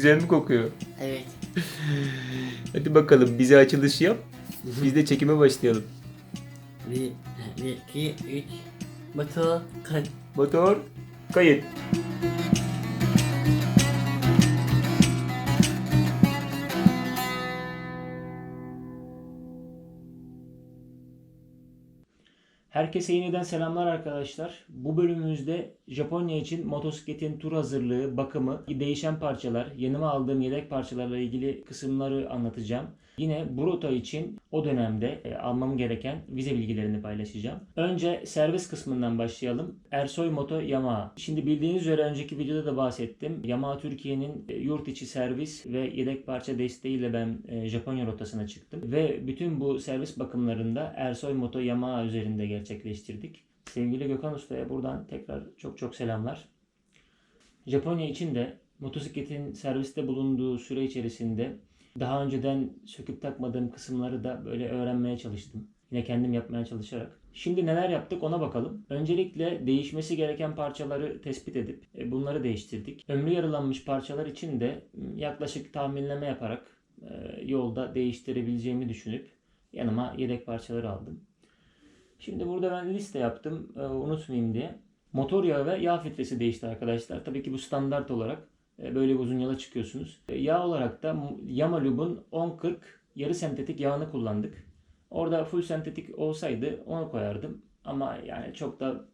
Güzel mi kokuyor? Evet. Hadi bakalım bize açılış yap. Biz de çekime başlayalım. Bir, bir, iki, üç. Motor kalk. Motor kayıt. Herkese yeniden selamlar arkadaşlar. Bu bölümümüzde Japonya için motosikletin tur hazırlığı, bakımı, değişen parçalar, yanıma aldığım yedek parçalarla ilgili kısımları anlatacağım. Yine bu rota için o dönemde e, almam gereken vize bilgilerini paylaşacağım. Önce servis kısmından başlayalım. Ersoy Moto Yamaha. Şimdi bildiğiniz üzere önceki videoda da bahsettim. Yamaha Türkiye'nin e, yurt içi servis ve yedek parça desteğiyle ben e, Japonya rotasına çıktım. Ve bütün bu servis bakımlarında Ersoy Moto Yamaha üzerinde gerçekleştirdik. Sevgili Gökhan Usta'ya buradan tekrar çok çok selamlar. Japonya için de motosikletin serviste bulunduğu süre içerisinde daha önceden söküp takmadığım kısımları da böyle öğrenmeye çalıştım. Yine kendim yapmaya çalışarak. Şimdi neler yaptık ona bakalım. Öncelikle değişmesi gereken parçaları tespit edip e, bunları değiştirdik. Ömrü yarılanmış parçalar için de yaklaşık tahminleme yaparak e, yolda değiştirebileceğimi düşünüp yanıma yedek parçaları aldım. Şimdi burada ben liste yaptım e, unutmayayım diye. Motor yağı ve yağ filtresi değişti arkadaşlar. Tabii ki bu standart olarak böyle bir uzun yola çıkıyorsunuz. E, Yağ olarak da Yamalub'un 1040 yarı sentetik yağını kullandık. Orada full sentetik olsaydı onu koyardım. Ama yani çok da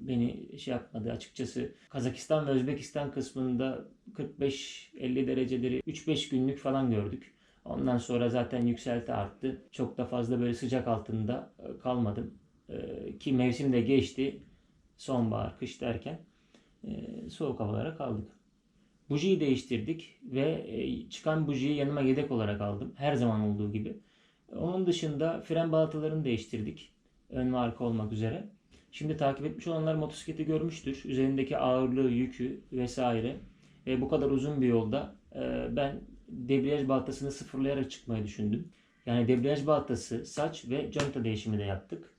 beni şey yapmadı açıkçası. Kazakistan ve Özbekistan kısmında 45-50 dereceleri 3-5 günlük falan gördük. Ondan sonra zaten yükselti arttı. Çok da fazla böyle sıcak altında e, kalmadım. E, Ki mevsim de geçti. Sonbahar, kış derken e, soğuk havalara kaldık. Bujiyi değiştirdik ve e, çıkan bujiyi yanıma yedek olarak aldım. Her zaman olduğu gibi. Onun dışında fren balatalarını değiştirdik. Ön ve arka olmak üzere. Şimdi takip etmiş olanlar motosikleti görmüştür. Üzerindeki ağırlığı, yükü vesaire. Ve bu kadar uzun bir yolda e, ben debriyaj baltasını sıfırlayarak çıkmayı düşündüm. Yani debriyaj baltası, saç ve conta değişimi de yaptık.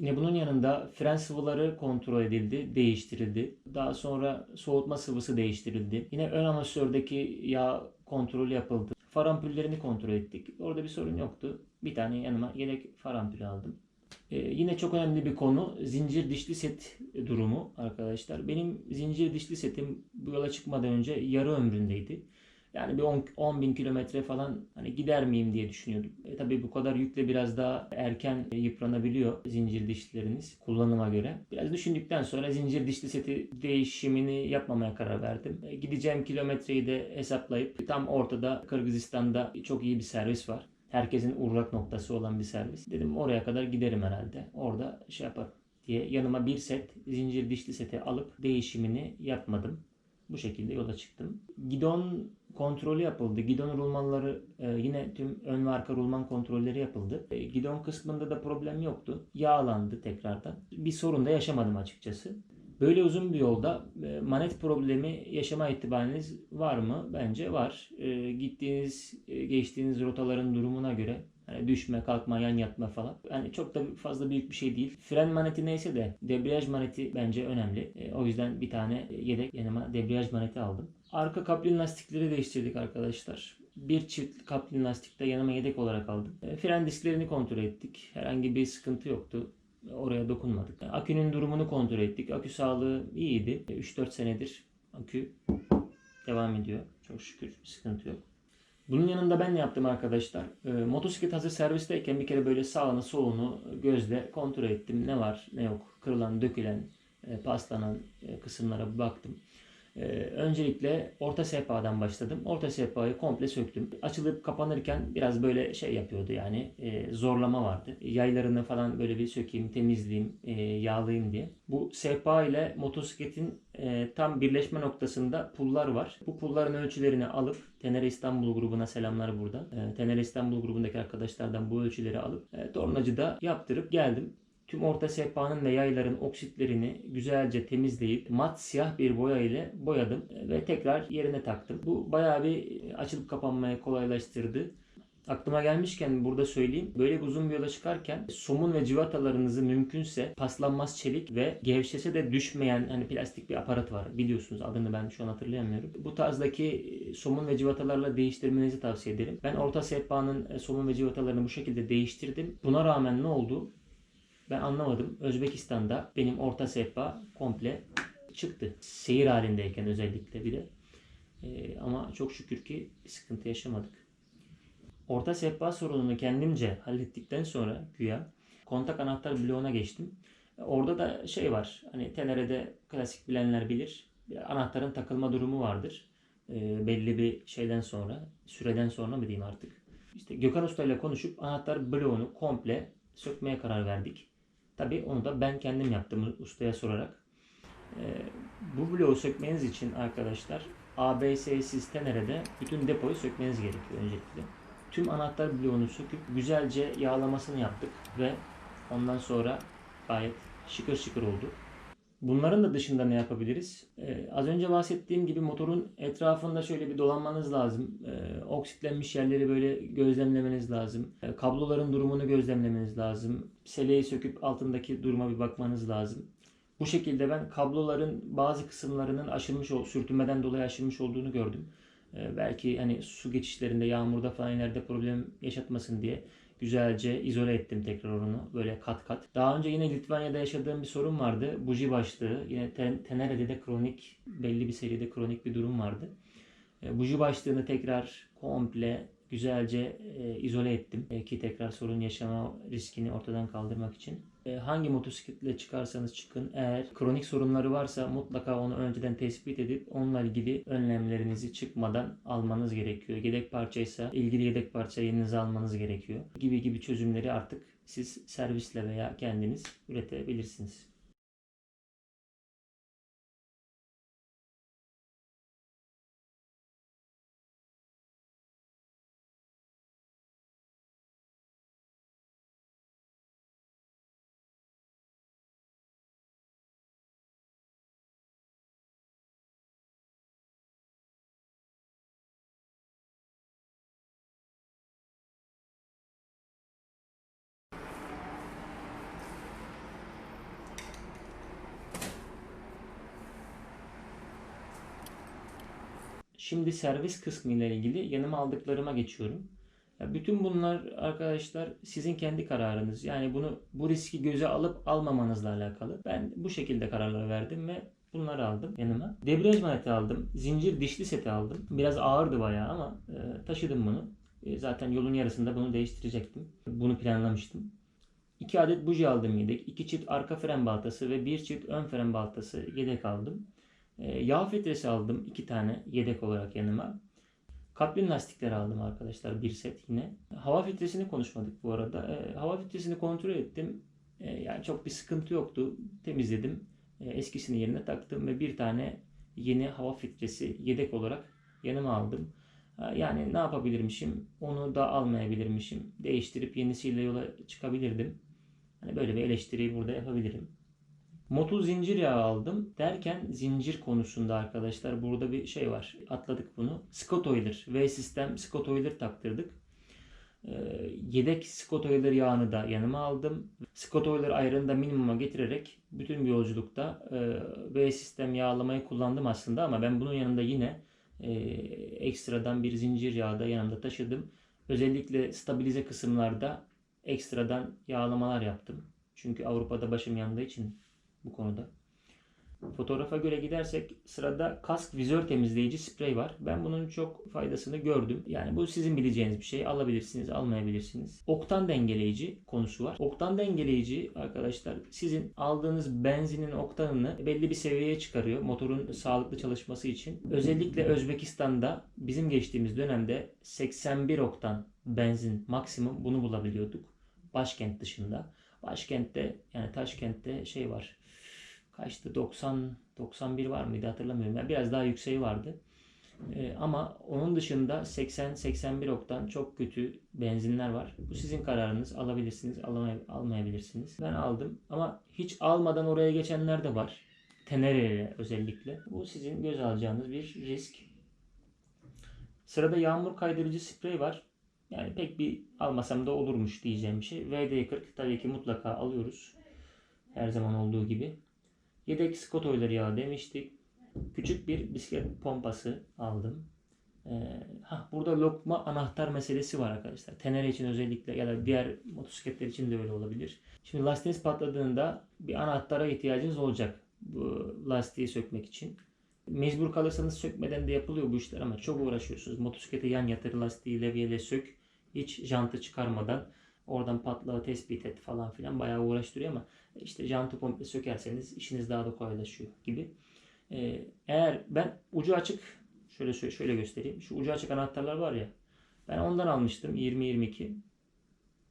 Yine bunun yanında fren sıvıları kontrol edildi, değiştirildi. Daha sonra soğutma sıvısı değiştirildi. Yine ön amortisördeki yağ kontrolü yapıldı. Far ampullerini kontrol ettik. Orada bir sorun yoktu. Bir tane yanıma yedek far ampulü aldım. Ee, yine çok önemli bir konu zincir dişli set durumu arkadaşlar. Benim zincir dişli setim bu yola çıkmadan önce yarı ömründeydi. Yani bir 10, 10 bin kilometre falan hani gider miyim diye düşünüyordum. E, tabii bu kadar yükle biraz daha erken yıpranabiliyor zincir dişlileriniz kullanıma göre. Biraz düşündükten sonra zincir dişli seti değişimini yapmamaya karar verdim. E, gideceğim kilometreyi de hesaplayıp tam ortada Kırgızistan'da çok iyi bir servis var. Herkesin uğrak noktası olan bir servis. Dedim oraya kadar giderim herhalde. Orada şey yaparım diye yanıma bir set zincir dişli seti alıp değişimini yapmadım. Bu şekilde yola çıktım. Gidon kontrolü yapıldı. Gidon rulmanları e, yine tüm ön ve arka rulman kontrolleri yapıldı. E, gidon kısmında da problem yoktu. Yağlandı tekrardan. Bir sorun da yaşamadım açıkçası. Böyle uzun bir yolda e, manet problemi yaşama ihtimaliniz var mı? Bence var. Gittiğiniz, geçtiğiniz rotaların durumuna göre düşme, kalkma, yan yatma falan. Yani çok da fazla büyük bir şey değil. Fren maneti neyse de debriyaj maneti bence önemli. E, o yüzden bir tane yedek yanıma debriyaj maneti aldım. Arka kaplin lastikleri değiştirdik arkadaşlar. Bir çift kaplin lastik de yanıma yedek olarak aldım. E, fren disklerini kontrol ettik. Herhangi bir sıkıntı yoktu. Oraya dokunmadık. Akünün durumunu kontrol ettik. Akü sağlığı iyiydi. 3-4 senedir akü devam ediyor. Çok şükür sıkıntı yok. Bunun yanında ben ne yaptım arkadaşlar? E, motosiklet hazır servisteyken bir kere böyle sağını solunu gözle kontrol ettim. Ne var ne yok. Kırılan, dökülen, e, paslanan e, kısımlara baktım. E, öncelikle orta sehpadan başladım. Orta sehpayı komple söktüm. Açılıp kapanırken biraz böyle şey yapıyordu yani e, zorlama vardı. Yaylarını falan böyle bir sökeyim, temizleyeyim, e, yağlayayım diye. Bu sehpa ile motosikletin e, tam birleşme noktasında pullar var. Bu pulların ölçülerini alıp Tenere İstanbul grubuna selamlar buradan. E, Tenere İstanbul grubundaki arkadaşlardan bu ölçüleri alıp e, tornacıda yaptırıp geldim. Tüm orta sehpanın ve yayların oksitlerini güzelce temizleyip mat siyah bir boya ile boyadım ve tekrar yerine taktım. Bu bayağı bir açılıp kapanmaya kolaylaştırdı. Aklıma gelmişken burada söyleyeyim. Böyle uzun bir yola çıkarken somun ve civatalarınızı mümkünse paslanmaz çelik ve gevşese de düşmeyen hani plastik bir aparat var. Biliyorsunuz adını ben şu an hatırlayamıyorum. Bu tarzdaki somun ve civatalarla değiştirmenizi tavsiye ederim. Ben orta sehpanın somun ve civatalarını bu şekilde değiştirdim. Buna rağmen ne oldu? Ben anlamadım. Özbekistan'da benim orta sehpa komple çıktı. Seyir halindeyken özellikle bir de. Ee, ama çok şükür ki sıkıntı yaşamadık. Orta sehpa sorununu kendimce hallettikten sonra güya kontak anahtar bloğuna geçtim. Orada da şey var. Hani Tenere'de klasik bilenler bilir. Anahtarın takılma durumu vardır. Ee, belli bir şeyden sonra, süreden sonra mı diyeyim artık. İşte Gökhan Usta ile konuşup anahtar bloğunu komple sökmeye karar verdik. Tabii onu da ben kendim yaptım ustaya sorarak. Ee, bu bloğu sökmeniz için arkadaşlar ABS'siz Tenere'de bütün depoyu sökmeniz gerekiyor öncelikle. Tüm anahtar bloğunu söküp güzelce yağlamasını yaptık ve ondan sonra gayet şıkır şıkır oldu. Bunların da dışında ne yapabiliriz? Ee, az önce bahsettiğim gibi motorun etrafında şöyle bir dolanmanız lazım. Ee, oksitlenmiş yerleri böyle gözlemlemeniz lazım. Ee, kabloların durumunu gözlemlemeniz lazım. Seleyi söküp altındaki duruma bir bakmanız lazım. Bu şekilde ben kabloların bazı kısımlarının aşılmış, sürtünmeden dolayı aşılmış olduğunu gördüm. Ee, belki hani su geçişlerinde, yağmurda falan ileride problem yaşatmasın diye güzelce izole ettim tekrar onu böyle kat kat. Daha önce yine Litvanya'da yaşadığım bir sorun vardı. Buji başlığı. Yine Ten- Tenere'de de kronik belli bir seride kronik bir durum vardı. E, buji başlığını tekrar komple güzelce e, izole ettim E, ki tekrar sorun yaşama riskini ortadan kaldırmak için. E, hangi motosikletle çıkarsanız çıkın eğer kronik sorunları varsa mutlaka onu önceden tespit edip onunla ilgili önlemlerinizi çıkmadan almanız gerekiyor. Yedek parçaysa ilgili yedek parçayı yanınıza almanız gerekiyor. Gibi gibi çözümleri artık siz servisle veya kendiniz üretebilirsiniz. Şimdi servis kısmı ile ilgili yanıma aldıklarıma geçiyorum. Ya bütün bunlar arkadaşlar sizin kendi kararınız. Yani bunu bu riski göze alıp almamanızla alakalı. Ben bu şekilde kararlar verdim ve bunları aldım yanıma. Debriyaj maneti aldım. Zincir dişli seti aldım. Biraz ağırdı bayağı ama e, taşıdım bunu. E, zaten yolun yarısında bunu değiştirecektim. Bunu planlamıştım. 2 adet buji aldım yedek. 2 çift arka fren baltası ve 1 çift ön fren baltası yedek aldım. E, yağ filtresi aldım 2 tane yedek olarak yanıma. Kaplin lastikler aldım arkadaşlar bir set yine. Hava filtresini konuşmadık bu arada. E, hava filtresini kontrol ettim. E, yani çok bir sıkıntı yoktu. Temizledim. Eskisini yerine taktım ve bir tane yeni hava filtresi yedek olarak yanıma aldım. Yani ne yapabilirmişim? Onu da almayabilirmişim. Değiştirip yenisiyle yola çıkabilirdim. Hani böyle bir eleştiriyi burada yapabilirim. Motul zincir yağı aldım derken zincir konusunda arkadaşlar burada bir şey var. Atladık bunu. Scott Oiler V sistem Scott Oiler taktırdık. Ee, yedek Scott Oiler yağını da yanıma aldım. Scott Oiler ayarını da minimuma getirerek bütün bir yolculukta e, V sistem yağlamayı kullandım aslında ama ben bunun yanında yine e, ekstradan bir zincir yağı da yanımda taşıdım. Özellikle stabilize kısımlarda ekstradan yağlamalar yaptım. Çünkü Avrupa'da başım yandığı için bu konuda. Fotoğrafa göre gidersek sırada kask vizör temizleyici sprey var. Ben bunun çok faydasını gördüm. Yani bu sizin bileceğiniz bir şey. Alabilirsiniz, almayabilirsiniz. Oktan dengeleyici konusu var. Oktan dengeleyici arkadaşlar sizin aldığınız benzinin oktanını belli bir seviyeye çıkarıyor. Motorun sağlıklı çalışması için. Özellikle Özbekistan'da bizim geçtiğimiz dönemde 81 oktan benzin maksimum bunu bulabiliyorduk. Başkent dışında. Başkentte yani Taşkent'te şey var kaçtı 90 91 var mıydı hatırlamıyorum. Yani biraz daha yükseği vardı. Ee, ama onun dışında 80 81 oktan çok kötü benzinler var. Bu sizin kararınız. Alabilirsiniz, alamay- almayabilirsiniz. Ben aldım ama hiç almadan oraya geçenler de var. Tenere'ye özellikle. Bu sizin göz alacağınız bir risk. Sırada yağmur kaydırıcı sprey var. Yani pek bir almasam da olurmuş diyeceğim bir şey. VD40 tabii ki mutlaka alıyoruz. Her zaman olduğu gibi. Yedek Scott Oiler yağı demiştik. Küçük bir bisiklet pompası aldım. Ee, ha burada lokma anahtar meselesi var arkadaşlar. Tenere için özellikle ya da diğer motosikletler için de öyle olabilir. Şimdi lastiğiniz patladığında bir anahtara ihtiyacınız olacak bu lastiği sökmek için. Mecbur kalırsanız sökmeden de yapılıyor bu işler ama çok uğraşıyorsunuz. Motosiklete yan yatır lastiği levyeyle sök. Hiç jantı çıkarmadan oradan patlağı tespit et falan filan bayağı uğraştırıyor ama işte jantı komple sökerseniz işiniz daha da kolaylaşıyor gibi. Ee, eğer ben ucu açık şöyle şöyle göstereyim. Şu ucu açık anahtarlar var ya. Ben ondan almıştım 20-22.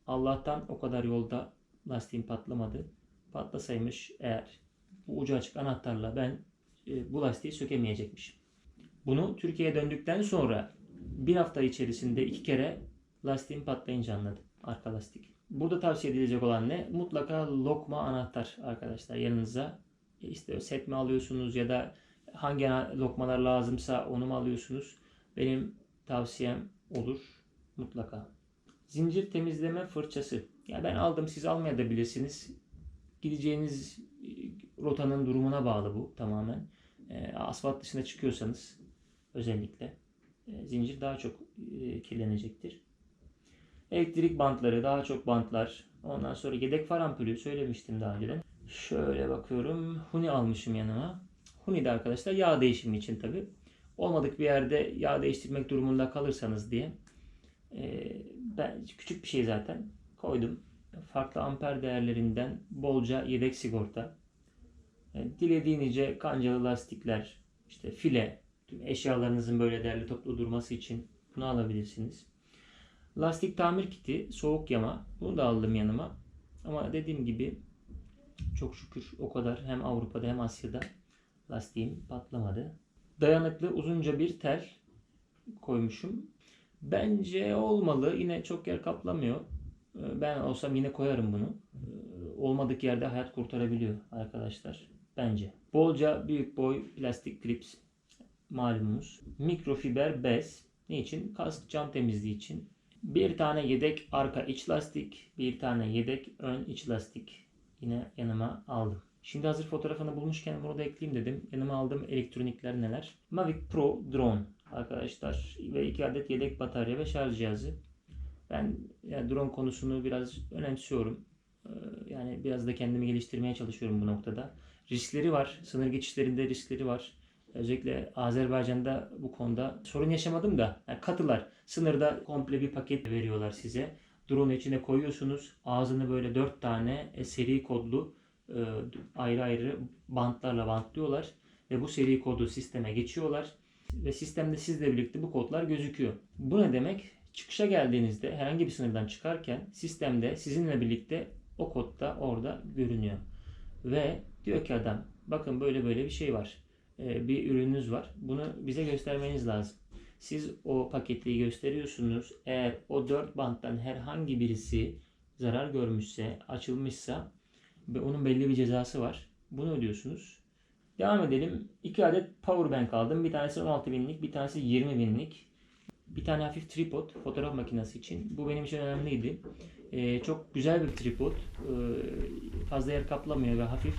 Allah'tan o kadar yolda lastiğim patlamadı. Patlasaymış eğer bu ucu açık anahtarla ben e, bu lastiği sökemeyecekmişim. Bunu Türkiye'ye döndükten sonra bir hafta içerisinde iki kere lastiğim patlayınca anladım. Arka lastik. Burada tavsiye edilecek olan ne? Mutlaka lokma anahtar arkadaşlar yanınıza. E, İşte set mi alıyorsunuz ya da hangi lokmalar lazımsa onu mu alıyorsunuz? Benim tavsiyem olur mutlaka. Zincir temizleme fırçası. Ya ben aldım siz almayabilirsiniz. Gideceğiniz e, rotanın durumuna bağlı bu tamamen. E, asfalt dışına çıkıyorsanız özellikle zincir daha çok kirlenecektir. Elektrik bantları, daha çok bantlar. Ondan sonra yedek far ampulü söylemiştim daha önceden. Şöyle bakıyorum. Huni almışım yanıma. Huni de arkadaşlar yağ değişimi için tabi. Olmadık bir yerde yağ değiştirmek durumunda kalırsanız diye. e, ben küçük bir şey zaten koydum. Farklı amper değerlerinden bolca yedek sigorta. E, dilediğince kancalı lastikler, işte file, tüm eşyalarınızın böyle değerli toplu durması için bunu alabilirsiniz. Lastik tamir kiti, soğuk yama. Bunu da aldım yanıma. Ama dediğim gibi çok şükür o kadar hem Avrupa'da hem Asya'da lastiğim patlamadı. Dayanıklı uzunca bir tel koymuşum. Bence olmalı. Yine çok yer kaplamıyor. Ee, Ben olsam yine koyarım bunu. Ee, Olmadık yerde hayat kurtarabiliyor arkadaşlar. Bence. Bolca büyük boy plastik klips malumunuz. Mikrofiber bez. Ne için? Kask cam temizliği için. Bir tane yedek arka iç lastik, bir tane yedek ön iç lastik yine yanıma aldım. Şimdi hazır fotoğrafını bulmuşken bunu da ekleyeyim dedim. Yanıma aldığım elektronikler neler? Mavic Pro drone arkadaşlar ve iki adet yedek batarya ve şarj cihazı. Ben yani drone konusunu biraz önemsiyorum. Ee, Yani biraz da kendimi geliştirmeye çalışıyorum bu noktada. Riskleri var. Sınır geçişlerinde riskleri var. Özellikle Azerbaycan'da bu konuda sorun yaşamadım da yani katılar. Sınırda komple bir paket veriyorlar size. Drone içine koyuyorsunuz. Ağzını böyle dört tane e, seri kodlu e, ayrı ayrı bantlarla bantlıyorlar. Ve bu seri kodu sisteme geçiyorlar. Ve sistemde sizle birlikte bu kodlar gözüküyor. Bu ne demek? Çıkışa geldiğinizde herhangi bir sınırdan çıkarken sistemde sizinle birlikte o kod da orada görünüyor. Ve diyor ki adam bakın böyle böyle bir şey var. Ee, bir ürününüz var. Bunu bize göstermeniz lazım. Siz o paketi gösteriyorsunuz. Eğer o dört banttan herhangi birisi zarar görmüşse, açılmışsa ve onun belli bir cezası var. Bunu ödüyorsunuz. Devam edelim. İki adet power bank aldım. Bir tanesi 16 binlik, bir tanesi 20 binlik. Bir tane hafif tripod fotoğraf makinesi için. Bu benim için önemliydi. Ee, çok güzel bir tripod. Ee, fazla yer kaplamıyor ve hafif.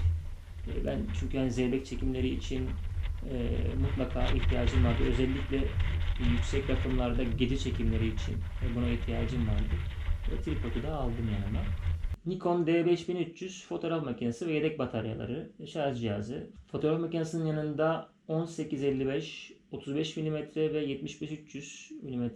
Ee, ben çünkü yani zeybek çekimleri için e, mutlaka ihtiyacım vardı. Özellikle yüksek rakımlarda gece çekimleri için e, buna ihtiyacım vardı. Ve tripodu da aldım yanıma. Nikon D5300 fotoğraf makinesi ve yedek bataryaları, şarj cihazı. Fotoğraf makinesinin yanında 1855, 35 mm ve 75-300 mm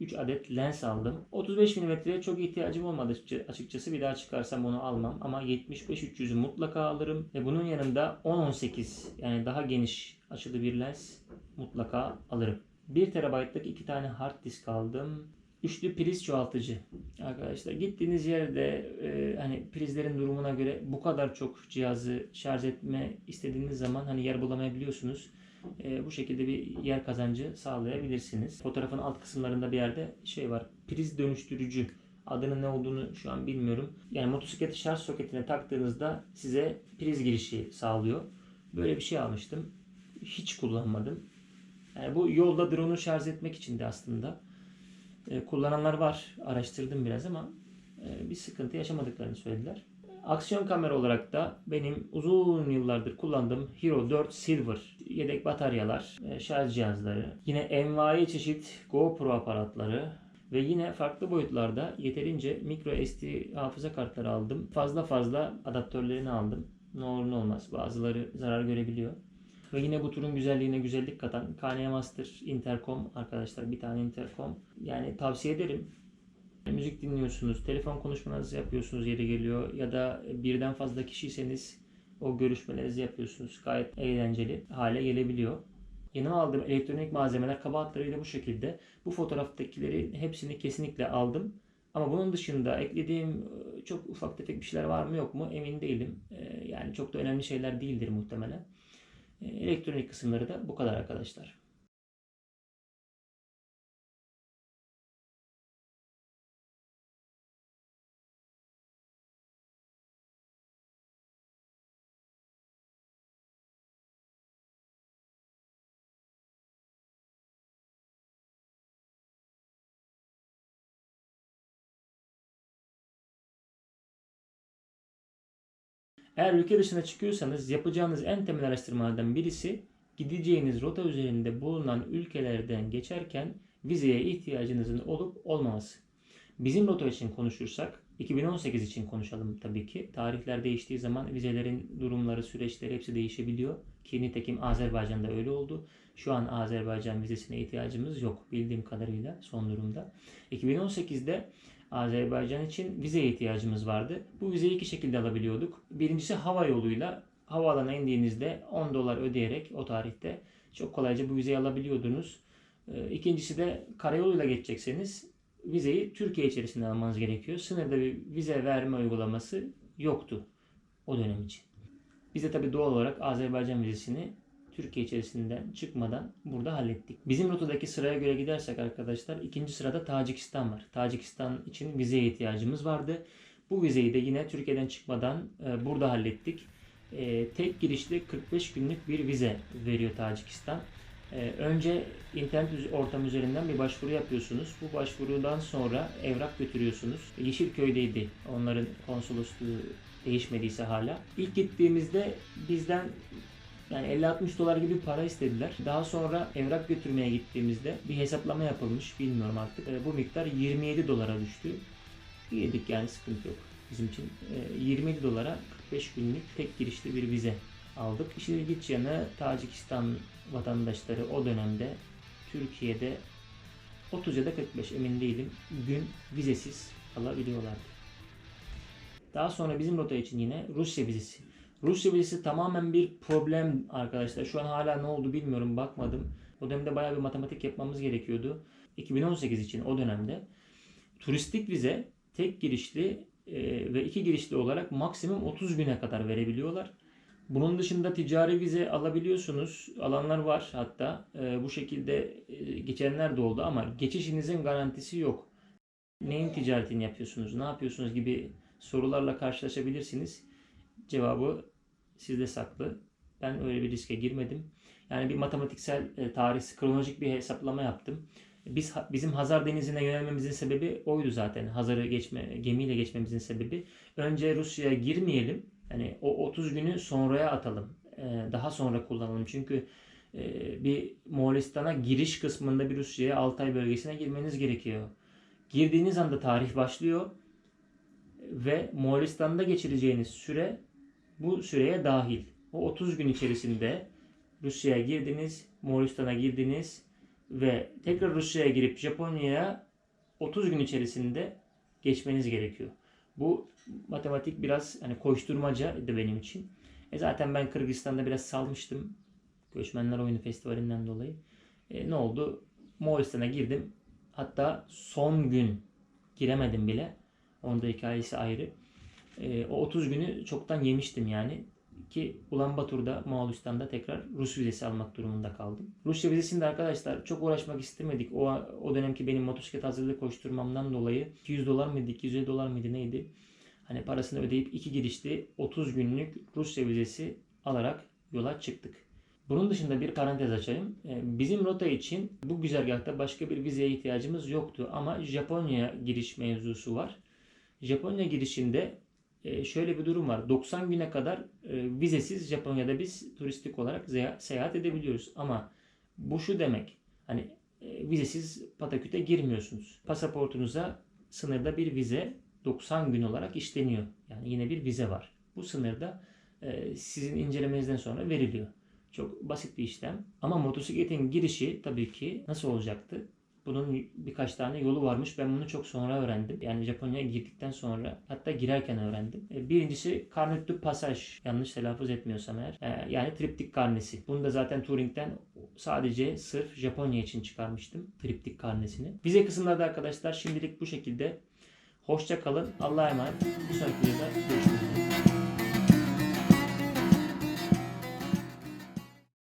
3 adet lens aldım. 35 mm'ye çok ihtiyacım olmadı açıkça- açıkçası. Bir daha çıkarsam onu almam. Ama 75-300'ü mutlaka alırım. Ve bunun yanında 10-18 yani daha geniş açılı bir lens mutlaka alırım. 1 TB'lık 2 tane hard disk aldım. Üçlü priz çoğaltıcı. Arkadaşlar gittiğiniz yerde e, hani prizlerin durumuna göre bu kadar çok cihazı şarj etme istediğiniz zaman hani yer bulamayabiliyorsunuz. E, bu şekilde bir yer kazancı sağlayabilirsiniz. Fotoğrafın alt kısımlarında bir yerde şey var. Priz dönüştürücü. Adının ne olduğunu şu an bilmiyorum. Yani motosikleti şarj soketine taktığınızda size priz girişi sağlıyor. Böyle bir şey almıştım. Hiç kullanmadım. Yani bu yolda drone'u şarj etmek için de aslında. E, kullananlar var. Araştırdım biraz ama e, bir sıkıntı yaşamadıklarını söylediler. Aksiyon kamera olarak da benim uzun yıllardır kullandığım Hero 4 Silver yedek bataryalar, e, şarj cihazları, yine envai çeşit GoPro aparatları ve yine farklı boyutlarda yeterince micro SD hafıza kartları aldım. Fazla fazla adaptörlerini aldım. Ne olur ne olmaz. Bazıları zarar görebiliyor. Ve yine bu turun güzelliğine güzellik katan KN Master Intercom arkadaşlar bir tane Intercom. Yani tavsiye ederim. Müzik dinliyorsunuz, telefon konuşmanızı yapıyorsunuz yeri geliyor ya da birden fazla kişiyseniz o görüşmelerinizi yapıyorsunuz. Gayet eğlenceli hale gelebiliyor. Yanıma aldığım elektronik malzemeler kaba hatlarıyla bu şekilde. Bu fotoğraftakileri hepsini kesinlikle aldım. Ama bunun dışında eklediğim e, çok ufak tefek bir şeyler var mı yok mu emin değilim. E, Yani çok da önemli şeyler değildir muhtemelen. E, Elektronik kısımları da bu kadar arkadaşlar. Eğer ülke dışına çıkıyorsanız yapacağınız en temel araştırmalardan birisi gideceğiniz rota üzerinde bulunan ülkelerden geçerken vizeye ihtiyacınızın olup olmaması. Bizim rota için konuşursak 2018 için konuşalım tabii ki. Tarihler değiştiği zaman vizelerin durumları, süreçleri hepsi değişebiliyor. Ki nitekim Azerbaycan'da öyle oldu. Şu an Azerbaycan vizesine ihtiyacımız yok bildiğim kadarıyla son durumda. 2018'de Azerbaycan için vizeye ihtiyacımız vardı. Bu vizeyi iki şekilde alabiliyorduk. Birincisi hava yoluyla havaalanına indiğinizde 10 dolar ödeyerek o tarihte çok kolayca bu vizeyi alabiliyordunuz. Ee, İkincisi de karayoluyla geçecekseniz vizeyi Türkiye içerisinde almanız gerekiyor. Sınırda bir vize verme uygulaması yoktu o dönem için. Biz de tabii doğal olarak Azerbaycan vizesini Türkiye içerisinden çıkmadan burada hallettik. Bizim rotadaki sıraya göre gidersek arkadaşlar ikinci sırada Tacikistan var. Tacikistan için vizeye ihtiyacımız vardı. Bu vizeyi de yine Türkiye'den çıkmadan e, burada hallettik. E, tek girişli 45 günlük bir vize veriyor Tacikistan. E, önce internet ortamı üzerinden bir başvuru yapıyorsunuz. Bu başvurudan sonra evrak götürüyorsunuz. Yeşilköy'deydi onların konsolosluğu değişmediyse hala. İlk gittiğimizde bizden yani 50-60 dolar gibi para istediler. Daha sonra evrak götürmeye gittiğimizde bir hesaplama yapılmış bilmiyorum artık. E, bu miktar 27 dolara düştü. Yedik yani sıkıntı yok bizim için. E, 27 dolara 45 günlük tek girişli bir vize aldık. İşin ilginç yanı Tacikistan vatandaşları o dönemde Türkiye'de 30 ya da 45 emin değilim gün vizesiz alabiliyorlardı. Daha sonra bizim rota için yine Rusya vizesi. Rusya vizesi tamamen bir problem arkadaşlar. Şu an hala ne oldu bilmiyorum bakmadım. O dönemde bayağı bir matematik yapmamız gerekiyordu. 2018 için o dönemde turistik vize tek girişli e, ve iki girişli olarak maksimum 30 güne kadar verebiliyorlar. Bunun dışında ticari vize alabiliyorsunuz. Alanlar var hatta. E, bu şekilde e, geçenler de oldu ama geçişinizin garantisi yok. Neyin ticaretini yapıyorsunuz, ne yapıyorsunuz gibi sorularla karşılaşabilirsiniz. Cevabı sizde saklı. Ben öyle bir riske girmedim. Yani bir matematiksel, e, tarih, kronolojik bir hesaplama yaptım. Biz bizim Hazar Denizi'ne yönelmemizin sebebi oydu zaten. Hazar'ı geçme, gemiyle geçmemizin sebebi. Önce Rusya'ya girmeyelim. Yani o 30 günü sonraya atalım. E, daha sonra kullanalım. Çünkü e, bir Moğolistan'a giriş kısmında bir Rusya'ya Altay bölgesine girmeniz gerekiyor. Girdiğiniz anda tarih başlıyor ve Moğolistan'da geçireceğiniz süre bu süreye dahil. O 30 gün içerisinde Rusya'ya girdiniz, Moğolistan'a girdiniz ve tekrar Rusya'ya girip Japonya'ya 30 gün içerisinde geçmeniz gerekiyor. Bu matematik biraz hani koşturmacaydı benim için. E zaten ben Kırgızistan'da biraz salmıştım. Göçmenler Oyunu Festivali'nden dolayı. E ne oldu? Moğolistan'a girdim. Hatta son gün giremedim bile. Onda hikayesi ayrı. E, o 30 günü çoktan yemiştim yani. Ki Ulan Batur'da, Moğolistan'da tekrar Rus vizesi almak durumunda kaldım. Rusya vizesinde arkadaşlar çok uğraşmak istemedik. O, o dönemki benim motosiklet hazırlığı koşturmamdan dolayı 200 dolar mıydı, 250 dolar mıydı neydi? Hani parasını ödeyip iki girişli 30 günlük Rusya vizesi alarak yola çıktık. Bunun dışında bir parantez açayım. E, Bizim rota için bu güzergahta başka bir vizeye ihtiyacımız yoktu ama Japonya giriş mevzusu var. Japonya girişinde e, şöyle bir durum var. 90 güne kadar e, vizesiz Japonya'da biz turistik olarak seyahat edebiliyoruz. Ama bu şu demek. Hani e, vizesiz Pataküt'e girmiyorsunuz. Pasaportunuza sınırda bir vize 90 gün olarak işleniyor. Yani yine bir vize var. Bu sınırda e, sizin incelemenizden sonra veriliyor. Çok basit bir işlem. Ama motosikletin girişi tabii ki nasıl olacaktı? Bunun birkaç tane yolu varmış. Ben bunu çok sonra öğrendim. Yani Japonya'ya girdikten sonra hatta girerken öğrendim. E, Birincisi Carnet Passage. Yanlış telaffuz etmiyorsam eğer. E, Yani triptik karnesi. Bunu da zaten Turing'den sadece sırf Japonya için çıkarmıştım. Triptik karnesini. Vize kısımlarda arkadaşlar şimdilik bu şekilde. Hoşça kalın. Allah'a emanet. Bir sonraki videoda görüşmek üzere.